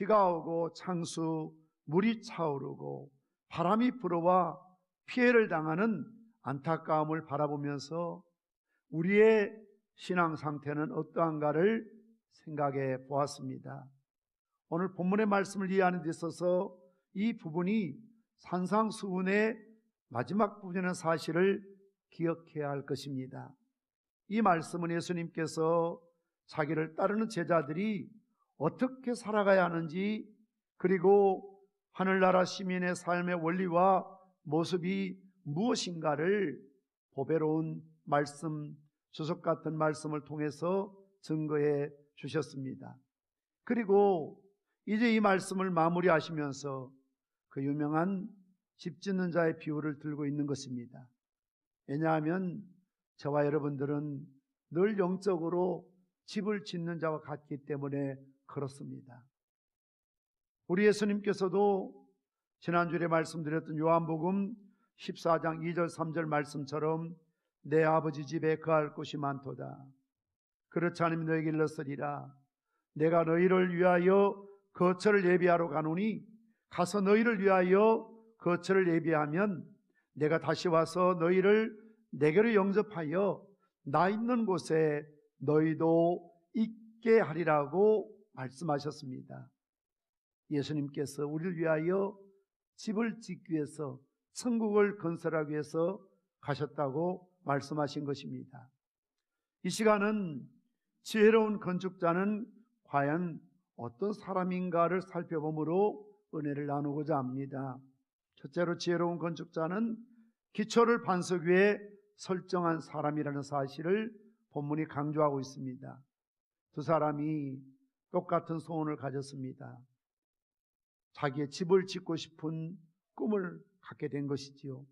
비가 오고 창수, 물이 차오르고 바람이 불어와 피해를 당하는 안타까움을 바라보면서 우리의 신앙 상태는 어떠한가를 생각해 보았습니다. 오늘 본문의 말씀을 이해하는 데 있어서 이 부분이 산상수훈의 마지막 부분이라는 사실을 기억해야 할 것입니다. 이 말씀은 예수님께서 자기를 따르는 제자들이 어떻게 살아가야 하는지 그리고 하늘나라 시민의 삶의 원리와 모습이 무엇인가를 보배로운 말씀, 주석 같은 말씀을 통해서 증거해 주셨습니다. 그리고 이제 이 말씀을 마무리하시면서 그 유명한 집 짓는 자의 비유를 들고 있는 것입니다. 왜냐하면 저와 여러분들은 늘 영적으로 집을 짓는 자와 같기 때문에 그렇습니다. 우리 예수님께서도 지난주에 말씀드렸던 요한복음 14장 2절 3절 말씀처럼 내 아버지 집에 거할 곳이 많도다. 그렇지 않으면 너에게 일렀으리라. 내가 너희를 위하여 거처를 예비하러 가노니 가서 너희를 위하여 거처를 예비하면 내가 다시 와서 너희를 내게로 영접하여 나 있는 곳에 너희도 있게 하리라고 말씀하셨습니다. 예수님께서 우리를 위하여 집을 짓기 위해서 천국을 건설하기 위해서 가셨다고 말씀하신 것입니다. 이 시간은 지혜로운 건축자는 과연 어떤 사람인가를 살펴보므로 은혜를 나누고자 합니다. 첫째로 지혜로운 건축자는 기초를 반석 위에 설정한 사람이라는 사실을 본문이 강조하고 있습니다. 두 사람이 똑같은 소원을 가졌습니다. 자기의 집을 짓고 싶은 꿈을 갖게 된 것이지요.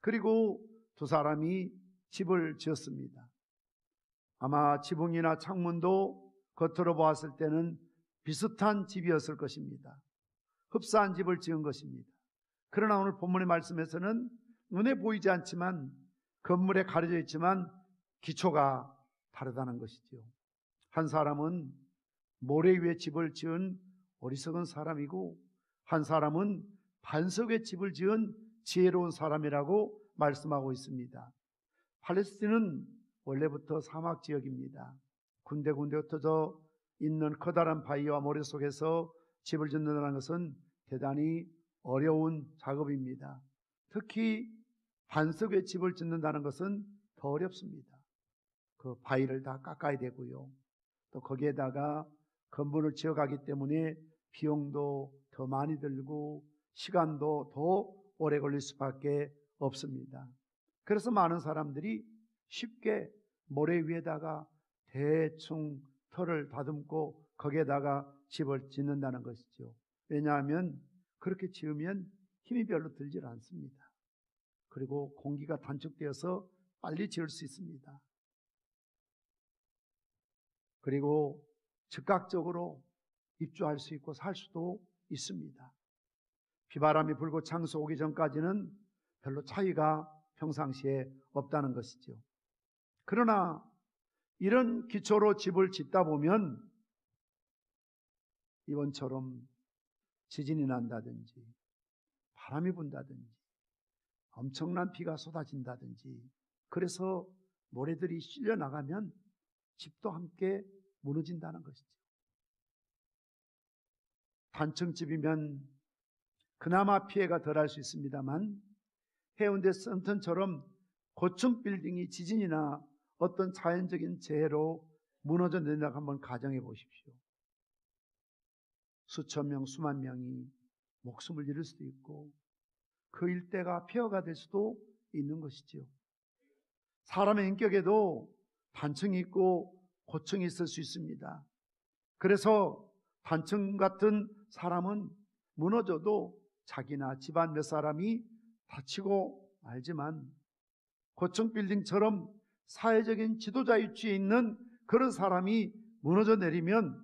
그리고 두 사람이 집을 지었습니다. 아마 지붕이나 창문도 겉으로 보았을 때는 비슷한 집이었을 것입니다. 흡사한 집을 지은 것입니다. 그러나 오늘 본문의 말씀에서는 눈에 보이지 않지만 건물에 가려져 있지만 기초가 다르다는 것이지요. 한 사람은 모래 위에 집을 지은 어리석은 사람이고 한 사람은 반석의 집을 지은 지혜로운 사람이라고 말씀하고 있습니다. 팔레스틴은 원래부터 사막 지역입니다. 군데군데 흩어져 있는 커다란 바위와 모래 속에서 집을 짓는다는 것은 대단히 어려운 작업입니다. 특히 반석의 집을 짓는다는 것은 더 어렵습니다. 그 바위를 다 깎아야 되고요. 또 거기에다가 건물을 지어가기 때문에 비용도 더 많이 들고 시간도 더 오래 걸릴 수밖에 없습니다. 그래서 많은 사람들이 쉽게 모래 위에다가 대충 털을 다듬고 거기에다가 집을 짓는다는 것이죠. 왜냐하면 그렇게 지으면 힘이 별로 들질 않습니다. 그리고 공기가 단축되어서 빨리 지을 수 있습니다. 그리고 즉각적으로 입주할 수 있고 살 수도 있습니다. 비바람이 불고 창수 오기 전까지는 별로 차이가 평상시에 없다는 것이죠. 그러나 이런 기초로 집을 짓다 보면 이번처럼 지진이 난다든지 바람이 분다든지 엄청난 비가 쏟아진다든지 그래서 모래들이 실려 나가면 집도 함께 무너진다는 것이죠. 단층집이면 그나마 피해가 덜할 수 있습니다만 해운대 썬턴처럼 고층 빌딩이 지진이나 어떤 자연적인 재해로 무너져 내린다고 한번 가정해 보십시오. 수천 명, 수만 명이 목숨을 잃을 수도 있고 그 일대가 폐허가 될 수도 있는 것이지요. 사람의 인격에도 단층이 있고 고층이 있을 수 있습니다. 그래서 단층 같은 사람은 무너져도 자기나 집안 몇 사람이 다치고 말지만 고층 빌딩처럼 사회적인 지도자 위치에 있는 그런 사람이 무너져 내리면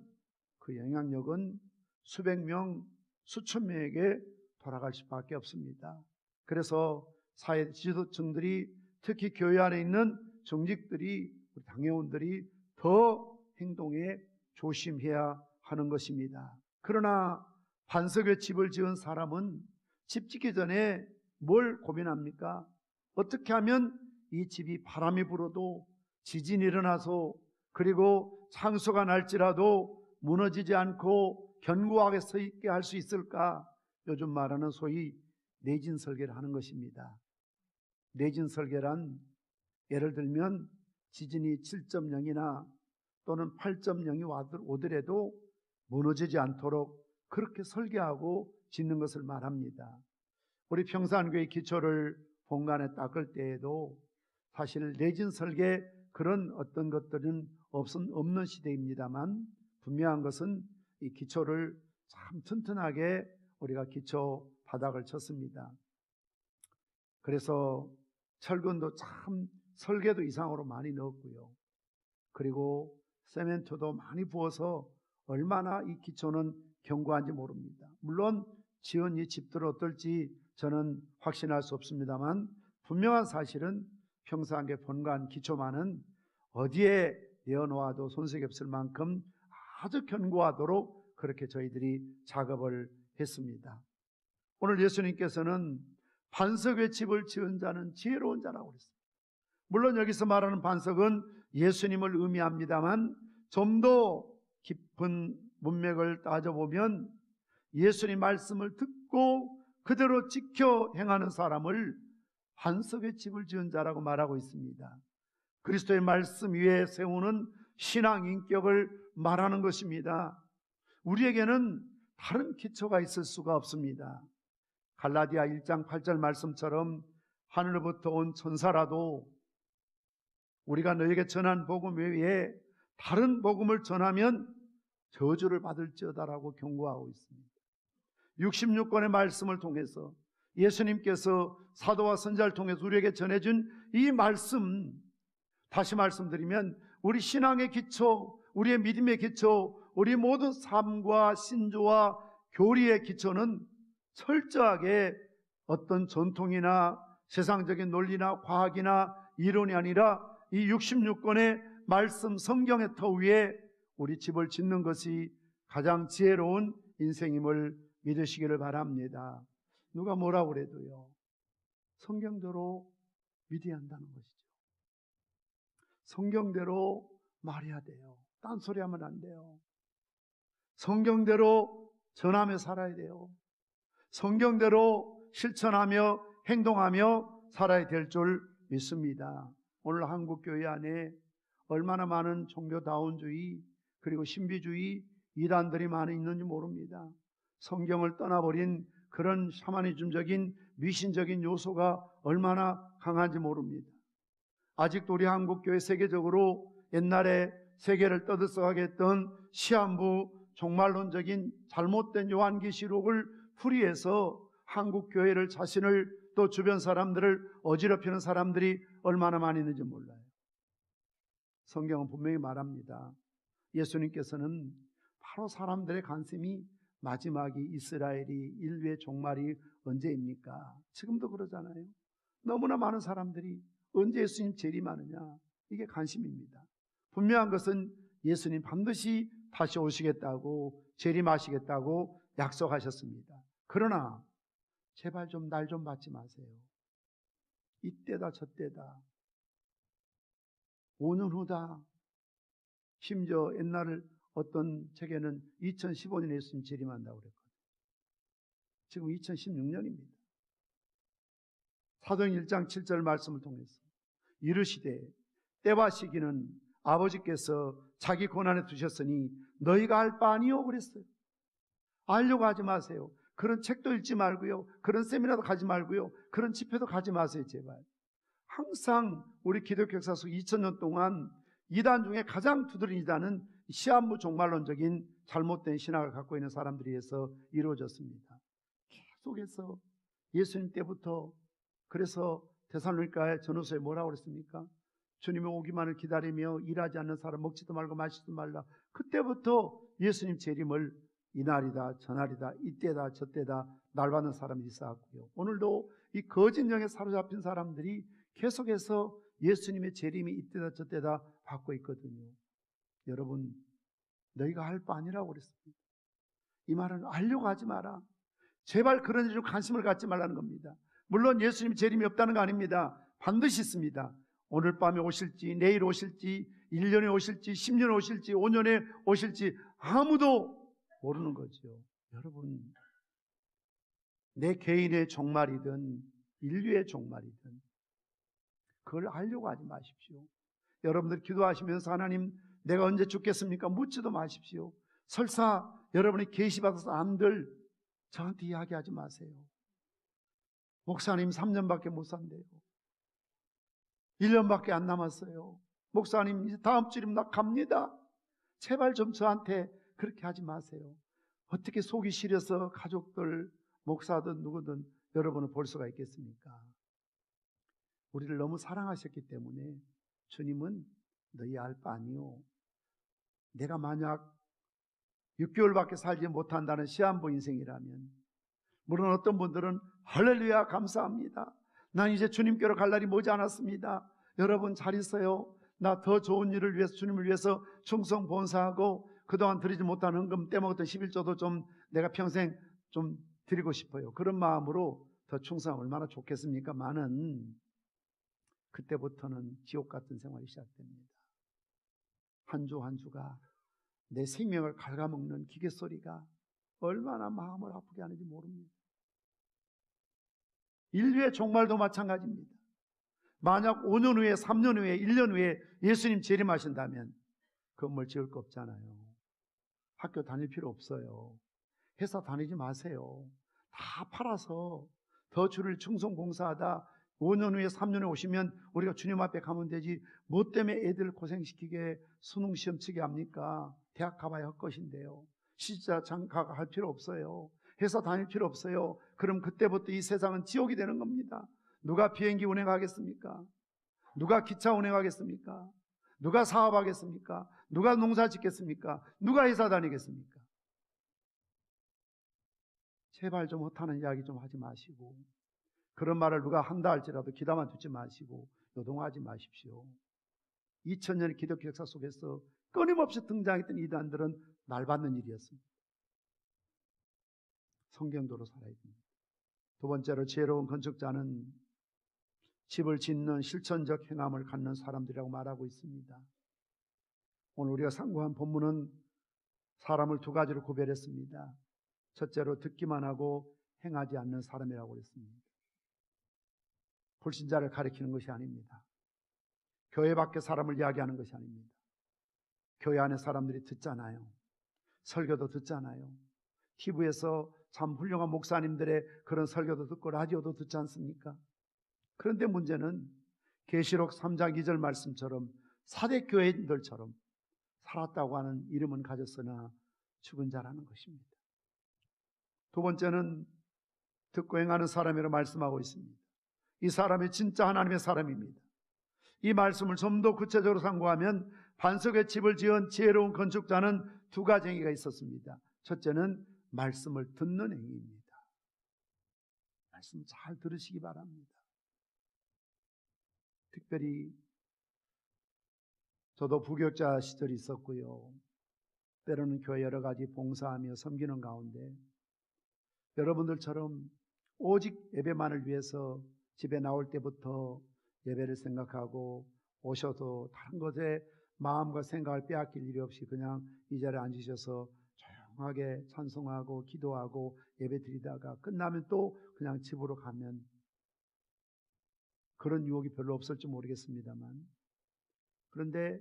그 영향력은 수백 명, 수천 명에게 돌아갈 수밖에 없습니다. 그래서 사회 지도층들이 특히 교회 안에 있는 정직들이 당회원들이 더 행동에 조심해야 하는 것입니다. 그러나 반석의 집을 지은 사람은 집 짓기 전에 뭘 고민합니까? 어떻게 하면 이 집이 바람이 불어도 지진이 일어나서 그리고 창수가 날지라도 무너지지 않고 견고하게 서 있게 할 수 있을까? 요즘 말하는 소위 내진 설계를 하는 것입니다. 내진 설계란 예를 들면 지진이 7.0이나 또는 8.0이 오더라도 무너지지 않도록 그렇게 설계하고 짓는 것을 말합니다. 우리 평산교회 기초를 본관에 닦을 때에도 사실 내진 설계 그런 어떤 것들은 없은, 없는 시대입니다만 분명한 것은 이 기초를 참 튼튼하게 우리가 기초 바닥을 쳤습니다. 그래서 철근도 참 설계도 이상으로 많이 넣었고요. 그리고 세멘트도 많이 부어서 얼마나 이 기초는 견고한지 모릅니다. 물론 지은 이 집들은 어떨지 저는 확신할 수 없습니다만 분명한 사실은 평상계 본관 기초만은 어디에 내어놓아도 손색이 없을 만큼 아주 견고하도록 그렇게 저희들이 작업을 했습니다. 오늘 예수님께서는 반석의 집을 지은 자는 지혜로운 자라고 그랬습니다. 물론 여기서 말하는 반석은 예수님을 의미합니다만 좀 더 깊은 문맥을 따져보면 예수님 말씀을 듣고 그대로 지켜 행하는 사람을 반석의 집을 지은 자라고 말하고 있습니다. 그리스도의 말씀 위에 세우는 신앙 인격을 말하는 것입니다. 우리에게는 다른 기초가 있을 수가 없습니다. 갈라디아 1장 8절 말씀처럼 하늘로부터 온 천사라도 우리가 너에게 전한 복음 외에 다른 복음을 전하면 저주를 받을지어다라고 경고하고 있습니다. 66권의 말씀을 통해서 예수님께서 사도와 선자를 통해서 우리에게 전해준 이 말씀 다시 말씀드리면 우리 신앙의 기초, 우리의 믿음의 기초, 우리 모든 삶과 신조와 교리의 기초는 철저하게 어떤 전통이나 세상적인 논리나 과학이나 이론이 아니라 이 66권의 말씀 성경의 터 위에 우리 집을 짓는 것이 가장 지혜로운 인생임을 믿으시기를 바랍니다. 누가 뭐라고 그래도요. 성경대로 믿어야 한다는 것이죠. 성경대로 말해야 돼요. 딴소리 하면 안 돼요. 성경대로 전하며 살아야 돼요. 성경대로 실천하며 행동하며 살아야 될 줄 믿습니다. 오늘 한국 교회 안에 얼마나 많은 종교다운주의 그리고 신비주의 이단들이 많이 있는지 모릅니다. 성경을 떠나버린 그런 샤머니즘적인 미신적인 요소가 얼마나 강한지 모릅니다. 아직도 우리 한국 교회 세계적으로 옛날에 세계를 떠들썩하게 했던 시한부 종말론적인 잘못된 요한계시록을 풀이해서 한국 교회를 자신을 또 주변 사람들을 어지럽히는 사람들이 얼마나 많이 있는지 몰라요. 성경은 분명히 말합니다. 예수님께서는 바로 사람들의 관심이 마지막이 이스라엘이 인류의 종말이 언제입니까? 지금도 그러잖아요. 너무나 많은 사람들이 언제 예수님 재림하느냐 이게 관심입니다. 분명한 것은 예수님 반드시 다시 오시겠다고 재림하시겠다고 약속하셨습니다. 그러나 제발 좀 날 좀 받지 마세요. 이때다 저때다 5년 후다 심지어 옛날을 어떤 책에는 2015년에 예수님 재림한다고 그랬거든요. 지금 2016년입니다. 사도행 1장 7절 말씀을 통해서 이르시되 때와 시기는 아버지께서 자기 고난에 두셨으니 너희가 알바 아니요 그랬어요. 알려고 하지 마세요. 그런 책도 읽지 말고요. 그런 세미나도 가지 말고요. 그런 집회도 가지 마세요, 제발. 항상 우리 기독교 역사 속 2000년 동안 이단 중에 가장 두드린 이단은 시한부 종말론적인 잘못된 신학을 갖고 있는 사람들에 의해서 이루어졌습니다. 계속해서 예수님 때부터 그래서 대살로니가의 전후서에 뭐라고 그랬습니까? 주님의 오기만을 기다리며 일하지 않는 사람 먹지도 말고 마시지도 말라. 그때부터 예수님 재림을 이날이다 저날이다 이때다 저때다 날 받는 사람이 있어왔고요. 오늘도 이 거짓 영에 사로잡힌 사람들이 계속해서 예수님의 재림이 이때다 저때다 받고 있거든요. 여러분 너희가 할 바 아니라고 그랬습니다. 이 말은 알려고 하지 마라. 제발 그런 일에 관심을 갖지 말라는 겁니다. 물론 예수님 재림이 없다는 거 아닙니다. 반드시 있습니다. 오늘 밤에 오실지, 내일 오실지, 1년에 오실지, 10년에 오실지, 5년에 오실지 아무도 모르는 거죠. 여러분, 내 개인의 종말이든 인류의 종말이든 그걸 알려고 하지 마십시오. 여러분들 기도하시면서 하나님 내가 언제 죽겠습니까? 묻지도 마십시오. 설사 여러분이 계시 받아서 안들 저한테 이야기하지 마세요. 목사님 3년밖에 못 산대요. 1년밖에 안 남았어요. 목사님 이제 다음 주면 나 갑니다. 제발 좀 저한테 그렇게 하지 마세요. 어떻게 속이 시려서 가족들, 목사든 누구든 여러분을 볼 수가 있겠습니까? 우리를 너무 사랑하셨기 때문에 주님은 너희 알 바 아니요. 내가 만약 6개월밖에 살지 못한다는 시한부 인생이라면 물론 어떤 분들은 할렐루야 감사합니다. 난 이제 주님께로 갈 날이 머지 않았습니다. 여러분 잘 있어요. 나 더 좋은 일을 위해서 주님을 위해서 충성 본사하고 그동안 드리지 못한 헌금 떼먹었던 11조도 좀 내가 평생 좀 드리고 싶어요. 그런 마음으로 더 충성하면 얼마나 좋겠습니까? 많은 그때부터는 지옥 같은 생활이 시작됩니다. 한주한 주가 내 생명을 갉아먹는 기계 소리가 얼마나 마음을 아프게 하는지 모릅니다. 인류의 종말도 마찬가지입니다. 만약 5년 후에, 3년 후에, 1년 후에 예수님 재림하신다면 건물 지을 거 없잖아요. 학교 다닐 필요 없어요. 회사 다니지 마세요. 다 팔아서 더 주를 충성 공사하다 5년 후에 3년 후에 오시면 우리가 주님 앞에 가면 되지 뭐 때문에 애들 고생시키게 수능 시험 치게 합니까? 대학 가봐야 할 것인데요. 시자 장가 할 필요 없어요. 회사 다닐 필요 없어요. 그럼 그때부터 이 세상은 지옥이 되는 겁니다. 누가 비행기 운행하겠습니까? 누가 기차 운행하겠습니까? 누가 사업하겠습니까? 누가 농사 짓겠습니까? 누가 회사 다니겠습니까? 제발 좀 못하는 이야기 좀 하지 마시고 그런 말을 누가 한다 할지라도 기다만 두지 마시고 요동하지 마십시오. 2000년의 기독교 역사 속에서 끊임없이 등장했던 이단들은 날 받는 일이었습니다. 성경도로 살아야 됩니다. 두 번째로 지혜로운 건축자는 집을 짓는 실천적 행함을 갖는 사람들이라고 말하고 있습니다. 오늘 우리가 상고한 본문은 사람을 두 가지로 구별했습니다. 첫째로 듣기만 하고 행하지 않는 사람이라고 그랬습니다. 불신자를 가리키는 것이 아닙니다. 교회 밖에 사람을 이야기하는 것이 아닙니다. 교회 안에 사람들이 듣잖아요. 설교도 듣잖아요. TV에서 참 훌륭한 목사님들의 그런 설교도 듣고 라디오도 듣지 않습니까? 그런데 문제는 계시록 3장 2절 말씀처럼 사대 교회인들처럼 살았다고 하는 이름은 가졌으나 죽은 자라는 것입니다. 두 번째는 듣고 행하는 사람이라고 말씀하고 있습니다. 이 사람이 진짜 하나님의 사람입니다. 이 말씀을 좀 더 구체적으로 상고하면 반석의 집을 지은 지혜로운 건축자는 두 가지 행위가 있었습니다. 첫째는 말씀을 듣는 행위입니다. 말씀 잘 들으시기 바랍니다. 특별히 저도 부교자 시절이 있었고요. 때로는 교회 여러 가지 봉사하며 섬기는 가운데 여러분들처럼 오직 예배만을 위해서 집에 나올 때부터 예배를 생각하고 오셔도 다른 것에 마음과 생각을 빼앗길 일이 없이 그냥 이 자리에 앉으셔서 조용하게 찬송하고 기도하고 예배 드리다가 끝나면 또 그냥 집으로 가면 그런 유혹이 별로 없을지 모르겠습니다만 그런데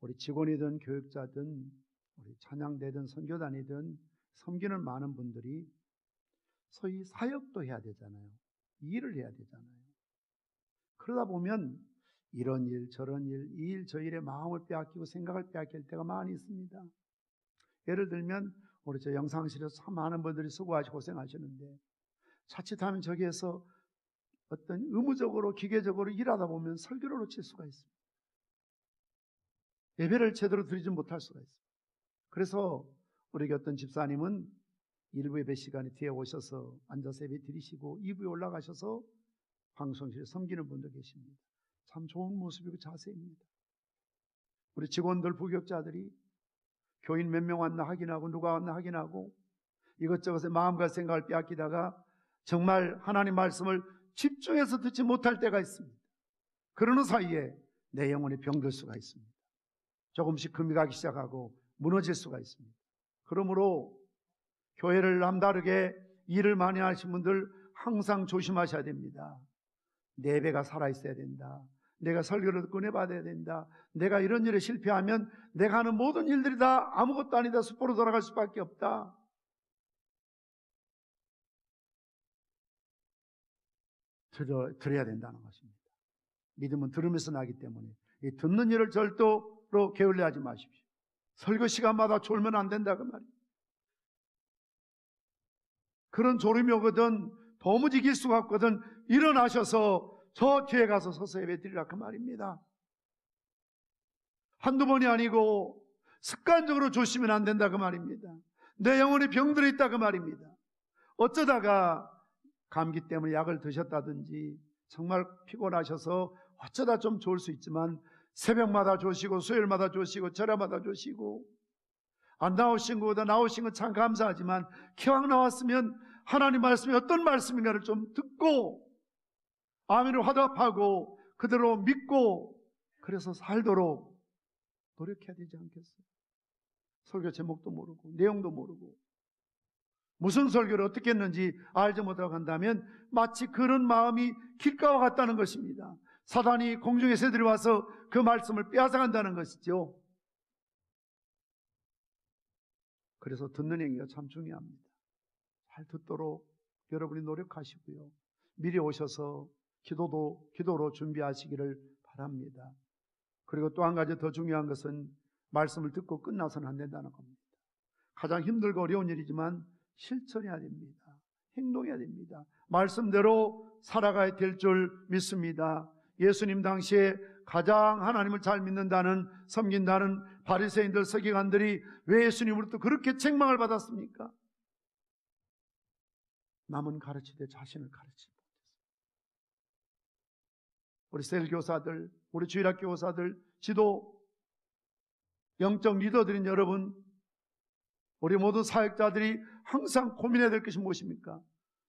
우리 직원이든 교육자든 우리 찬양대든 선교단이든 섬기는 많은 분들이 소위 사역도 해야 되잖아요. 일을 해야 되잖아요. 그러다 보면 이런 일, 저런 일, 이 일, 저 일에 마음을 빼앗기고 생각을 빼앗길 때가 많이 있습니다. 예를 들면 우리 저 영상실에서 참 많은 분들이 수고하시고 고생하시는데 자칫하면 저기에서 어떤 의무적으로 기계적으로 일하다 보면 설교를 놓칠 수가 있습니다. 예배를 제대로 드리지 못할 수가 있습니다. 그래서 우리 어떤 집사님은 일부 예배 시간에 뒤에 오셔서 앉아서 예배 드리시고 2부에 올라가셔서 방송실에 섬기는 분도 계십니다. 참 좋은 모습이고 자세입니다. 우리 직원들, 부격자들이 교인 몇 명 왔나 확인하고 누가 왔나 확인하고 이것저것에 마음과 생각을 빼앗기다가 정말 하나님 말씀을 집중해서 듣지 못할 때가 있습니다. 그러는 사이에 내 영혼이 병들 수가 있습니다. 조금씩 금이 가기 시작하고 무너질 수가 있습니다. 그러므로 교회를 남다르게 일을 많이 하신 분들 항상 조심하셔야 됩니다. 내 배가 살아있어야 된다. 내가 설교를 듣고 내받아야 된다. 내가 이런 일에 실패하면 내가 하는 모든 일들이 다 아무것도 아니다. 숲으로 돌아갈 수밖에 없다. 들어, 들어야 된다는 것입니다. 믿음은 들으면서 나기 때문에 이 듣는 일을 절도로 게을리 하지 마십시오. 설교 시간마다 졸면 안 된다 그 말이에요. 그런 졸음이 오거든 도무지 이길 수가 없거든 일어나셔서 저 뒤에 가서 서서 예배 드리라 그 말입니다. 한두 번이 아니고 습관적으로 조시면 안 된다 그 말입니다. 내 영혼이 병들어 있다 그 말입니다. 어쩌다가 감기 때문에 약을 드셨다든지 정말 피곤하셔서 어쩌다 좀 좋을 수 있지만 새벽마다 조시고 수요일마다 조시고 절야마다 조시고 안 나오신 것보다 나오신 건 참 감사하지만 기왕 나왔으면 하나님 말씀이 어떤 말씀인가를 좀 듣고 아멘을 화답하고 그대로 믿고 그래서 살도록 노력해야 되지 않겠어요? 설교 제목도 모르고 내용도 모르고 무슨 설교를 어떻게 했는지 알지 못하고 한다면 마치 그런 마음이 길가와 같다는 것입니다. 사단이 공중의 새들이 와서 그 말씀을 빼앗아간다는 것이죠. 그래서 듣는 행위가 참 중요합니다. 잘 듣도록 여러분이 노력하시고요. 미리 오셔서 기도도, 기도로 준비하시기를 바랍니다. 그리고 또 한 가지 더 중요한 것은 말씀을 듣고 끝나서는 안 된다는 겁니다. 가장 힘들고 어려운 일이지만 실천해야 됩니다. 행동해야 됩니다. 말씀대로 살아가야 될 줄 믿습니다. 예수님 당시에 가장 하나님을 잘 믿는다는 섬긴다는 바리새인들 서기관들이 왜 예수님으로부터 그렇게 책망을 받았습니까? 남은 가르치되 자신을 가르치지 못했습니다. 우리 셀 교사들, 우리 주일학교 교사들, 지도 영적 리더들인 여러분, 우리 모든 사역자들이 항상 고민해야 될 것이 무엇입니까?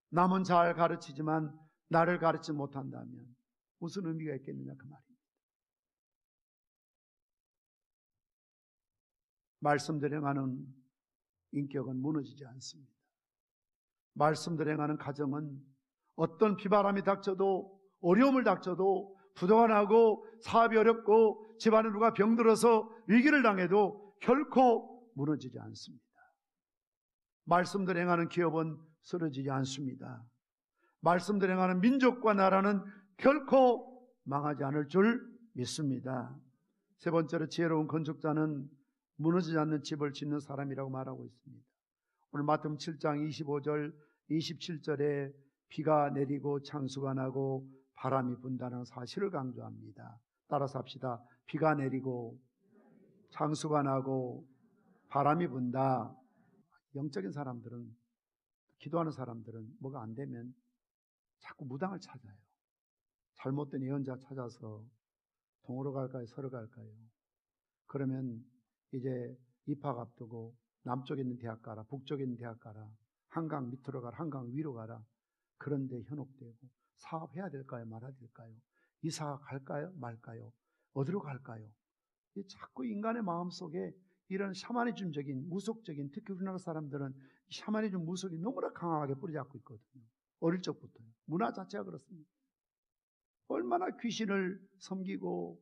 남은 잘 가르치지만 나를 가르치지 못한다면 무슨 의미가 있겠느냐 그 말입니다. 말씀대로 행하는 인격은 무너지지 않습니다. 말씀대로 행하는 가정은 어떤 비바람이 닥쳐도 어려움을 닥쳐도 부도가 나고 사업이 어렵고 집안에 누가 병들어서 위기를 당해도 결코 무너지지 않습니다. 말씀대로 행하는 기업은 쓰러지지 않습니다. 말씀대로 행하는 민족과 나라는 결코 망하지 않을 줄 믿습니다. 세 번째로 지혜로운 건축자는 무너지지 않는 집을 짓는 사람이라고 말하고 있습니다. 오늘 마태음 7장 25절, 27절에 비가 내리고 창수가 나고 바람이 분다는 사실을 강조합니다. 따라서 합시다. 비가 내리고 창수가 나고 바람이 분다. 영적인 사람들은 기도하는 사람들은 뭐가 안 되면 자꾸 무당을 찾아요. 잘못된 예언자 찾아서 동으로 갈까요? 서로 갈까요? 그러면 이제 입학 앞두고 남쪽에 있는 대학 가라, 북쪽에 있는 대학 가라, 한강 밑으로 가라, 한강 위로 가라. 그런데 현혹되고 사업해야 될까요? 말아야 될까요? 이사 갈까요? 말까요? 어디로 갈까요? 자꾸 인간의 마음 속에 이런 샤머니즘적인 무속적인 특히 우리나라 사람들은 샤머니즘 무속이 너무나 강하게 뿌리 잡고 있거든요. 어릴 적부터 문화 자체가 그렇습니다. 얼마나 귀신을 섬기고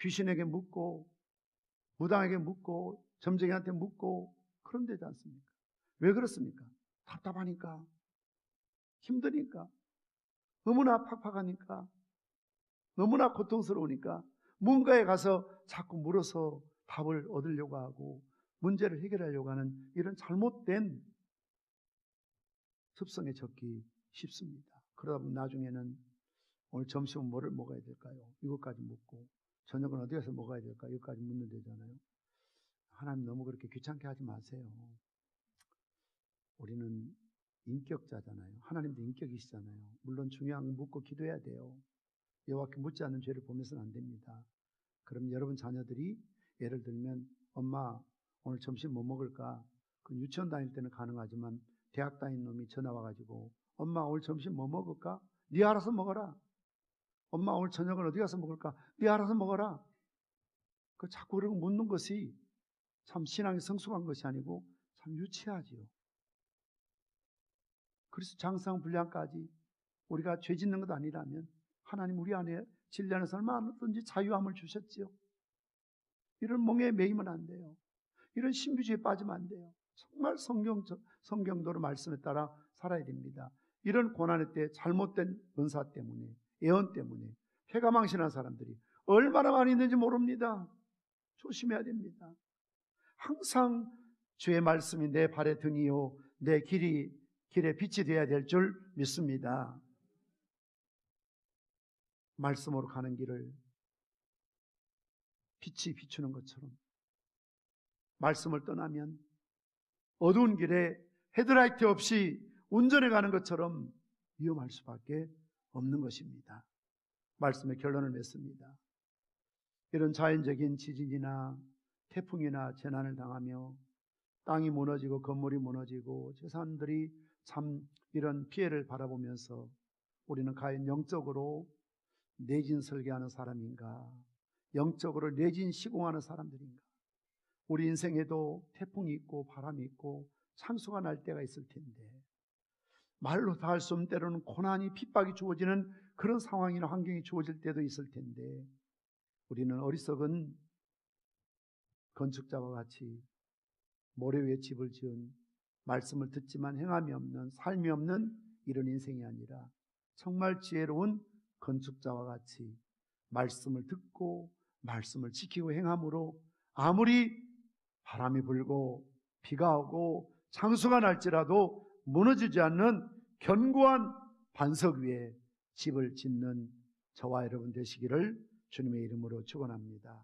귀신에게 묻고 무당에게 묻고 점쟁이한테 묻고 그런 데지 않습니까? 왜 그렇습니까? 답답하니까 힘드니까 너무나 팍팍하니까 너무나 고통스러우니까 뭔가에 가서 자꾸 물어서 답을 얻으려고 하고 문제를 해결하려고 하는 이런 잘못된 습성에 적기 쉽습니다. 그러다 보면 나중에는 오늘 점심은 뭐를 먹어야 될까요? 이것까지 묻고 저녁은 어디 가서 먹어야 될까? 이것까지 묻는 데잖아요. 하나님 너무 그렇게 귀찮게 하지 마세요. 우리는 인격자잖아요. 하나님도 인격이시잖아요. 물론 중요한 거 묻고 기도해야 돼요. 여호와께 묻지 않는 죄를 보면서는 안 됩니다. 그럼 여러분 자녀들이 예를 들면 엄마 오늘 점심 뭐 먹을까? 그 유치원 다닐 때는 가능하지만 대학 다닌 놈이 전화 와가지고 엄마 오늘 점심 뭐 먹을까? 네 알아서 먹어라. 엄마 오늘 저녁은 어디 가서 먹을까? 네 알아서 먹어라. 그 자꾸 그러고 묻는 것이 참 신앙이 성숙한 것이 아니고 참 유치하지요. 그래서 장상 분량까지 우리가 죄 짓는 것 아니라면 하나님 우리 안에 진리 안에서 얼마든지 자유함을 주셨지요. 이런 몽에 매이면 안 돼요. 이런 신비주의에 빠지면 안 돼요. 정말 성경, 성경도로 말씀에 따라 살아야 됩니다. 이런 고난의 때 잘못된 은사 때문에, 예언 때문에, 폐가망신한 사람들이 얼마나 많이 있는지 모릅니다. 조심해야 됩니다. 항상 주의 말씀이 내 발의 등이요, 내 길이, 길에 빛이 되어야 될 줄 믿습니다. 말씀으로 가는 길을 빛이 비추는 것처럼 말씀을 떠나면 어두운 길에 헤드라이트 없이 운전해 가는 것처럼 위험할 수밖에 없는 것입니다. 말씀의 결론을 맺습니다. 이런 자연적인 지진이나 태풍이나 재난을 당하며 땅이 무너지고 건물이 무너지고 재산들이 참 이런 피해를 바라보면서 우리는 과연 영적으로 내진 설계하는 사람인가? 영적으로 내진 시공하는 사람들인가? 우리 인생에도 태풍이 있고 바람이 있고 창수가 날 때가 있을 텐데 말로 다 할 수 없는 때로는 고난이 핍박이 주어지는 그런 상황이나 환경이 주어질 때도 있을 텐데 우리는 어리석은 건축자와 같이 모래 위에 집을 지은 말씀을 듣지만 행함이 없는 삶이 없는 이런 인생이 아니라 정말 지혜로운 건축자와 같이 말씀을 듣고 말씀을 지키고 행함으로 아무리 바람이 불고 비가 오고 창수가 날지라도 무너지지 않는 견고한 반석 위에 집을 짓는 저와 여러분 되시기를 주님의 이름으로 축원합니다.